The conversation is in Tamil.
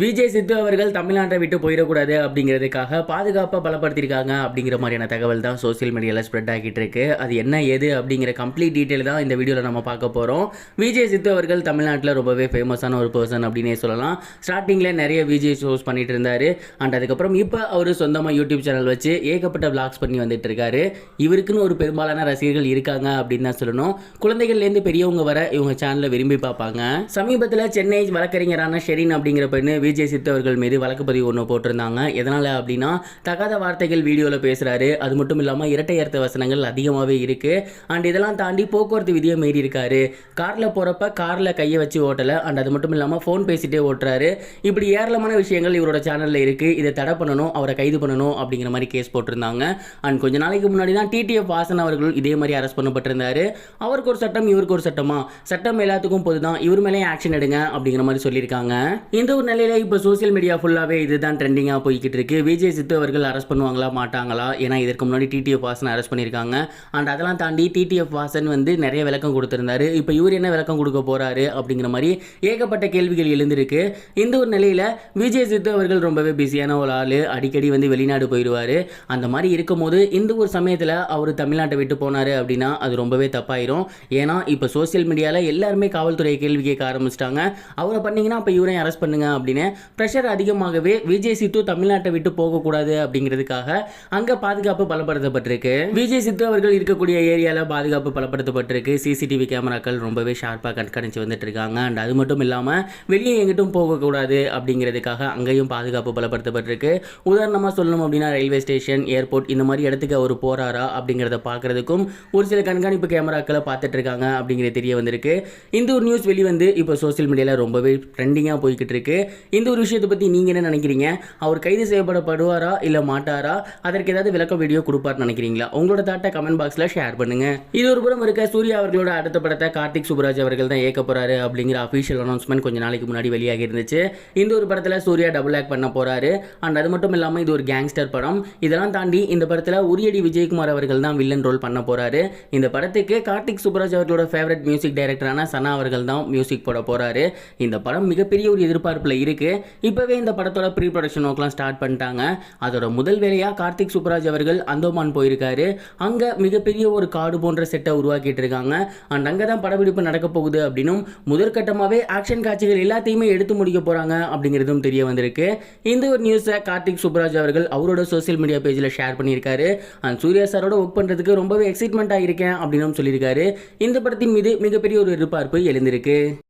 விஜய் சித்து அவர்கள் தமிழ்நாட்டை விட்டு போயிடக்கூடாது அப்படிங்கிறதுக்காக பாதுகாப்பாக பலப்படுத்தியிருக்காங்க அப்படிங்கிற மாதிரியான தகவல் தான் சோஷியல் மீடியாவில் ஸ்ப்ரெட் ஆகிட்டு இருக்கு. அது என்ன ஏது அப்படிங்கிற கம்ப்ளீட் டீட்டெயில் தான் இந்த வீடியோவில் நம்ம பார்க்க போகிறோம் விஜய் சித்து அவர்கள் தமிழ்நாட்டில் ரொம்பவே ஃபேமஸான ஒரு பர்சன் அப்படின்னே சொல்லலாம். ஸ்டார்டிங்கில் நிறைய விஜய் ஷோஸ் பண்ணிட்டு இருந்தார். அண்ட் அதுக்கப்புறம் இப்போ அவர் சொந்தமாக யூடியூப் சேனல் வச்சு ஏகப்பட்ட விளாக்ஸ் பண்ணி வந்துட்டு இருக்காரு. இவருக்குன்னு ஒரு பெரும்பாலான ரசிகர்கள் இருக்காங்க அப்படின்னு தான் சொல்லணும். குழந்தைகள்லேருந்து பெரியவங்க வர இவங்க சேனலை விரும்பி பார்ப்பாங்க. சமீபத்தில் சென்னை வழக்கறிஞரான ஷெரின் அப்படிங்கிற பெண்ணு விஜய் சித் அவர்கள் மீது வழக்கு பதிவு ஒன்று போட்டிருந்தாங்க. எதனால் அப்படின்னா தகாத வார்த்தைகள் வீடியோவில் பேசுகிறாரு அது மட்டும் இல்லாமல் இரட்டை அர்த்த வசனங்கள் அதிகமாகவே இருக்குது அண்ட் இதெல்லாம் தாண்டி போக்குவரத்து விதியை மீறி இருக்காரு. காரில் போகிறப்ப காரில் கையை வச்சு ஓட்டலை. அண்ட் அது மட்டும் இல்லாமல் ஃபோன் பேசிகிட்டே ஓட்டுறாரு. இப்படி ஏராளமான விஷயங்கள் இவரோட சேனலில் இருக்குது இதை தடை பண்ணணும் அவரை கைது பண்ணணும் அப்படிங்கிற மாதிரி கேஸ் போட்டிருந்தாங்க. அண்ட் கொஞ்ச நாளைக்கு முன்னாடி தான் டிடிஎஃப் வாசன் அவர்கள் இதே மாதிரி அரெஸ்ட் பண்ணப்பட்டிருந்தாரு. அவருக்கு ஒரு சட்டம் இவருக்கு ஒரு சட்டமா? சட்டம் எல்லாத்துக்கும் பொது தான் இவர் மேலேயும் ஆக்ஷன் எடுங்க அப்படிங்கிற மாதிரி சொல்லியிருக்காங்க. இந்த ஒரு நிலையில இப்போ சோஷியல் மீடியா ஃபுல்லாகவே இதுதான் ட்ரெண்டிங்காக போய்கிட்டு இருக்கு விஜய் சித்து அவர்கள் அரெஸ்ட் பண்ணுவாங்களா மாட்டாங்களா? ஏன்னா இதற்கு முன்னாடி டிடிஎஃப் வாசன் அரெஸ்ட் பண்ணியிருக்காங்க. அண்ட் அதெல்லாம் தாண்டி டிடிஎஃப் வாசன் வந்து நிறைய விளக்கம் கொடுத்துருந்தாரு. இப்போ இவர் என்ன விளக்கம் கொடுக்க போறாரு அப்படிங்கிற மாதிரி ஏகப்பட்ட கேள்விகள் எழுந்திருக்கு. இந்த ஒரு நிலையில் விஜய் சித்து அவர்கள் ரொம்பவே பிஸியான ஒரு ஆள். அடிக்கடி வந்து வெளிநாடு போயிடுவார். அந்த மாதிரி இருக்கும்போது இந்த ஒரு சமயத்தில் அவர் தமிழ்நாட்டை விட்டு போனார் அப்படின்னா அது ரொம்பவே தப்பாயிரும். ஏன்னா இப்போ சோஷியல் மீடியாவில் எல்லாருமே காவல்துறையை கேள்வி கேட்க ஆரம்பிச்சிட்டாங்க. அவரை பண்ணிங்கன்னா அப்போ இவரையும் அரெஸ்ட் பண்ணுங்க அப்படின்னு ப்ரெஷர் அதிகமாகவே விஜய் சித்து தமிழ்நாட்டை விட்டு போகக்கூடாது அப்படிங்கிறதுக்காக அங்கே பாதுகாப்பு பலப்படுத்தப்பட்டிருக்கு. விஜய் சித்து அவர்கள் இருக்கக்கூடிய ஏரியாவில் பாதுகாப்பு பலப்படுத்தப்பட்டிருக்கு. சிசிடிவி கேமராக்கள் ரொம்பவே ஷார்ப்பாக கண்காணித்து வந்துட்டு இருக்காங்க அண்ட் அது மட்டும் இல்லாமல் வெளியே எங்கிட்டும் போகக்கூடாது அப்படிங்கிறதுக்காக அங்கேயும் பாதுகாப்பு பலப்படுத்தப்பட்டிருக்கு. உதாரணமாக சொல்லணும் அப்படின்னா ரயில்வே ஸ்டேஷன் ஏர்போர்ட் இந்த மாதிரி இடத்துக்கு அவர் போகிறாரா அப்படிங்கிறத பார்க்கறதுக்கும் ஒரு சில கண்காணிப்பு கேமராக்களை பார்த்துட்டு இருக்காங்க அப்படிங்கிறது தெரிய வந்திருக்கு. இந்த ஒரு நியூஸ் வெளிவந்து இப்போ சோஷியல் மீடியாவில் ரொம்பவே ட்ரெண்டிங்காக போய்கிட்டு இருக்கு இந்த ஒரு விஷயத்தை பற்றி நீங்கள் என்ன நினைக்கிறீங்க? அவர் கைது செய்யப்படப்படுவாரா? இல்லை மாட்டாரா? அதற்கு ஏதாவது விளக்க வீடியோ கொடுப்பார்னு நினைக்கிறீங்களா? உங்களோட தாட்டை கமெண்ட் பாக்ஸில் ஷேர் பண்ணுங்க. இது ஒரு புறம் இருக்க சூர்யா அவர்களோட அடுத்த படத்தை கார்த்திக் சுப்ராஜ் அவர்கள் தான் இயக்க போகிறாரு அப்படிங்கிற அஃபீஷியல் அனௌன்ஸ்மெண்ட் கொஞ்சம் நாளைக்கு முன்னாடி வெளியாகி இருந்துச்சு. இந்த ஒரு படத்தில் சூர்யா டபுள் ஆக்ட் பண்ண போகிறாரு அண்ட் அது மட்டும் இல்லாமல் இது ஒரு கேங்ஸ்டர் படம். இதெல்லாம் தாண்டி இந்த படத்தில் உரியடி விஜயகுமார் அவர்கள் தான் வில்லன் ரோல் பண்ண போகிறாரு இந்த படத்துக்கு கார்த்திக் சுப்ராஜ் அவர்களோட ஃபேவரட் மியூசிக் டைரக்டரான சனா அவர்கள் தான் மியூசிக் போட போகிறாரு இந்த படம் மிகப்பெரிய ஒரு எதிர்பார்ப்பில் இருக்கு. இப்போவே இந்த படத்தோட ப்ரீ ப்ரொடக்ஷன் ஒர்க்லாம் ஸ்டார்ட் பண்ணிட்டாங்க. அதோட முதல் வேலையாக கார்த்திக் சுப்ராஜ் அவர்கள் அந்தோமான் போயிருக்காரு. அங்கே மிகப்பெரிய ஒரு காடு போன்ற செட்டை உருவாக்கிட்டு இருக்காங்க அண்ட் அங்கே தான் படப்பிடிப்பு நடக்க போகுது அப்படின்னும் முதற்கட்டமாகவே ஆக்ஷன் காட்சிகள் எல்லாத்தையுமே எடுத்து முடிக்க போகிறாங்க அப்படிங்கிறதும் தெரிய வந்திருக்கு. இந்த ஒரு நியூஸை கார்த்திக் சுப்ராஜ் அவர்கள் அவரோட சோஷியல் மீடியா பேஜில் ஷேர் பண்ணியிருக்காரு. அண்ட் சூர்யா சாரோட ஒர்க் பண்ணுறதுக்கு ரொம்பவே எக்ஸைட்மெண்ட் ஆகியிருக்கேன் அப்படின்னும் சொல்லியிருக்காரு. இந்த படத்தின் மீது மிகப்பெரிய ஒரு எதிர்பார்ப்பு எழுந்திருக்கு.